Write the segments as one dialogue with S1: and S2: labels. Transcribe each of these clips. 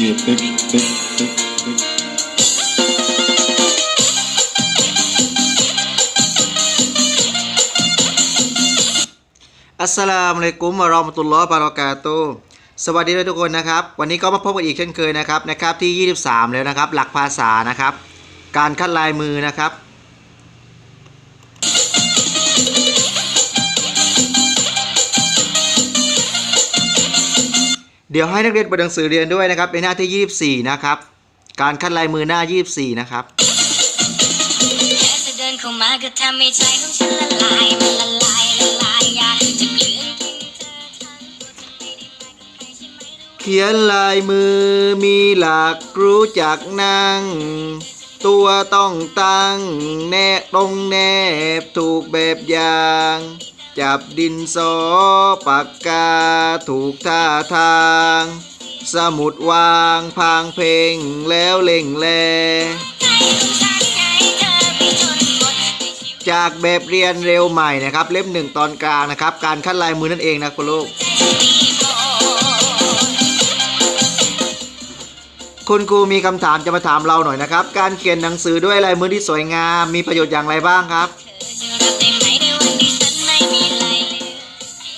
S1: Yeah, big, big, big, big.
S2: อัสสลามุอะลัยกุมวะเราะมะตุลลอฮ์บารอกาตุสวัสดีทุกคนนะครับ วันนี้ก็มาพบกันอีกเช่นเคยนะครับนะครับที่ 23 แล้วนะครับ หลักภาษานะครับ การคัดลายมือนะครับ เดี๋ยวให้นักเรียนเปิดหนังสือเรียนด้วยนะครับในหน้าที่ 24 นะครับ การคัดลายมือหน้า 24 นะครับ
S3: เธอเดินเข้ามาก็ทำให้ใจของฉันละลายมันละลายละลายอยากจะกลืนกินเธอทั้งตัวจะไม่ได้มากับใครใช่ไหมรู้
S2: เขียนลายมือมีหลักรู้จักนั่ง ตัวต้องตั้ง แนบตรงแนบถูกแบบอย่าง จับดินสอปากกาถูกท่าทาง สมุดวางพางเพลงแล้วเล่งแล
S3: จา
S2: กแบบเรียนเร็วใหม่นะครับ เล่มหนึ่งตอนกลางนะครับ การคัดลายมือนั่นเองนะคุณลูกคุณครูมีคำถามจะมาถามเราหน่อยนะครับ การเขียนหนังสือด้วยลายมือที่สวยงาม มีประโยชน์อย่างไรบ้างครับ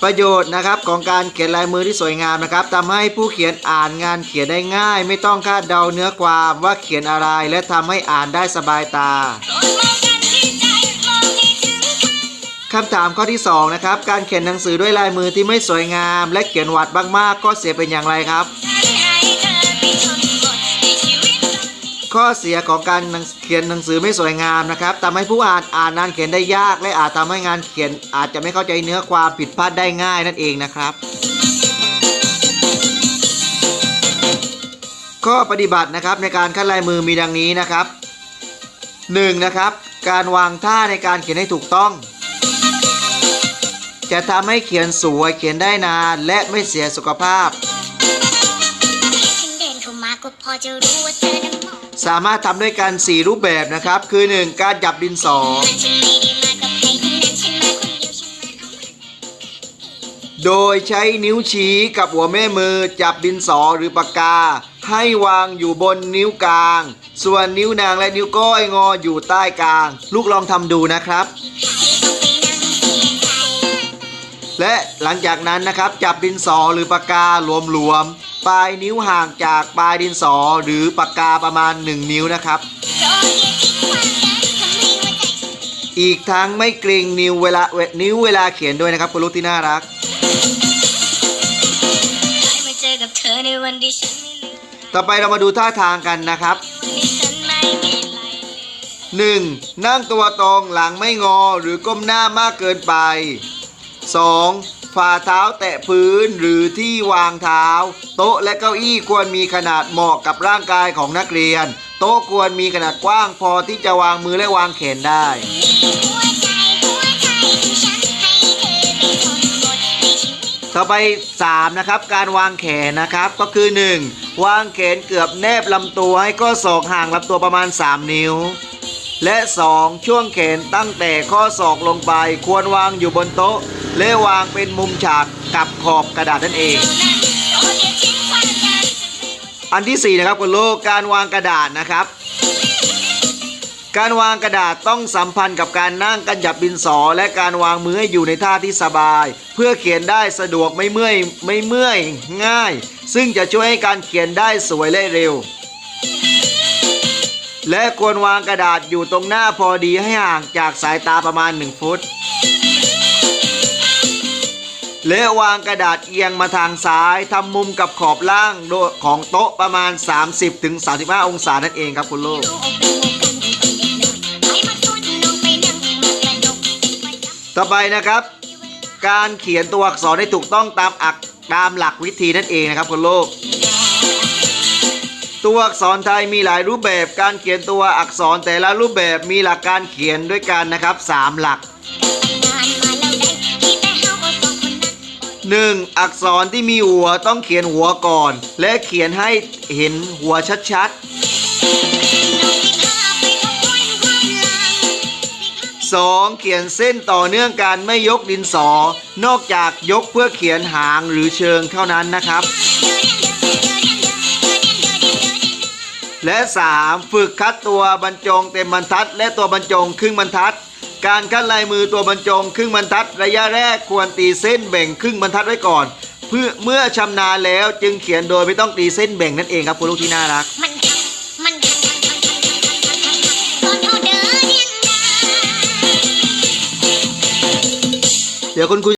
S2: ประโยชน์นะครับของการเขียนลายมือที่สวยงามนะครับทำให้ผู้เขียนอ่านงานเขียนได้ง่าย ไม่ต้องคาดเดาเนื้อความว่าเขียนอะไร และทำให้อ่านได้สบายตาคำถามข้อที่สองนะครับ การเขียนหนังสือด้วยลายมือที่ไม่สวยงาม และเขียนหวัดมากๆ ก็เสียเป็นอย่างไรครับ ข้อเสียของการเขียนหนังสือไม่สวยงามนะครับทำให้ผู้อ่านอ่านงานเขียนได้ยาก และอาจทำให้งานเขียนอาจจะไม่เข้าใจเนื้อความผิดพลาดได้ง่ายนั่นเองนะครับ ข้อปฏิบัตินะครับในการคัดลายมือมีดังนี้นะครับ 1. นะครับการวางท่าในการเขียนให้ถูกต้อง จะทำให้เขียนสวยเขียนได้นานและไม่เสียสุขภาพ
S3: ฉันเดินเข้ามาก็พอจะรู้ว่าเธอนั้นมอง
S2: สามารถทำด้วยกัน 4 รูปแบบนะครับ คือ 1. การจับดินสอ
S3: มันฉันไม่ได้มารทั้งนั้นฉันมาคนเดียวฉันมาเอ
S2: โดยใช้นิ้วชี้กับหัวแม่มือจับดินสอหรือปากกา ให้วางอยู่บนนิ้วกลาง ส่วนนิ้วนางและนิ้วก้อยงออยู่ใต้กลาง ลูกลองทำดูนะครับและหลังจากนั้นนะครับจับดินสอหรือปากการวมๆ ปลายนิ้วห่างจากปลายดินสอหรือปากกาประมาณ 1 นิ้วนะครับ อีกทั้งไม่เกรงนิ้วเวลานิ้วเวลาเขียนด้วยนะครับคุณลูกที่น่ารัก ต่อไปเรามาดูท่าทางกันนะครับ
S3: วันที่ฉันไม่มีอะไรเหลือ
S2: 1. นั่งตัวตรงหลังไม่งอหรือก้มหน้ามากเกินไป 2. ฝ่าเท้าแตะพื้นหรือที่วางเท้า โต๊ะและเก้าอี้ควรมีขนาดเหมาะกับร่างกายของนักเรียน โต๊ะควรมีขนาดกว้างพอที่จะวางมือและวางแขนได้
S3: หัวใจหัวใจของฉันให้เธอไปจนหมนชีวิต
S2: ต่อไป 3 นะครับ การวางแขนนะครับก็คือ 1. วางแขนเกือบแนบลำตัวให้ข้อศอกห่างลำตัวประมาณ 3 นิ้วและ 2. ช่วงแขนตั้งแต่ข้อศอกลงไป ควรวางอยู่บนโต๊ะ และวางเป็นมุมฉากกับขอบกระดาษนั่นเอง
S3: อัน
S2: อันที่ 4 นะครับคุณลูกการวางกระดาษนะครับ การวางกระดาษต้องสัมพันธ์กับการนั่งกันหยับดินสอ และการวางมือให้อยู่ในท่าที่สบาย เพื่อเขียนได้สะดวกไม่เมื่อยไม่เมื่อยง่าย ซึ่งจะช่วยให้การเขียนได้สวยและเร็วและควรวางกระดาษอยู่ตรงหน้าพอดีให้ห่างจากสายตาประมาณ 1 ฟุต และวางกระดาษเอียงมาทางซ้ายทำมุมกับขอบล่างของโต๊ะประมาณ 30-35 องศานั่นเองครับคุณลูก
S3: ดูอกเป็นหมู่กันเอยไปมาตุ้นลงไปนั่งมาก
S2: ต่อไปนะครับ การเขียนตัวอักษรให้ถูกต้องตามอักตามหลักวิธีนั่นเองนะครับคุณลูกตัวอักษรไทยมีหลายรูปแบบการเขียนตัวอักษรแต่ละรูปแบบมีหลักการเขียนด้วยกันนะครับ 3 หลัก 1. อักษรที่มีหัวต้องเขียนหัวก่อน และเขียนให้เห็นหัวชัด
S3: น้องที่พาไปทบทวนความหลัง
S2: ๆ 2. เขียนเส้นต่อเนื่องกันไม่ยกดินสอ นอกจากยกเพื่อเขียนหางหรือเชิงเท่านั้นนะครับ และ 3. ฝึกคัดตัวบรรจงเต็มบรรทัด และตัวบรรจงครึ่งบรรทัด การขั้นลายมือตัวบรรจงครึ่งบรรทัด ระยะแรกควรตีเส้นแบ่งครึ่งบรรทัดไว้ก่อน เพื่อเมื่อชำนาญแล้วจึงเขียนโดยไม่ต้องตีเส้นแบ่งนั่นเองครับคุณลูกที่น่ารัก
S3: เดี๋ย
S2: วคุณคุย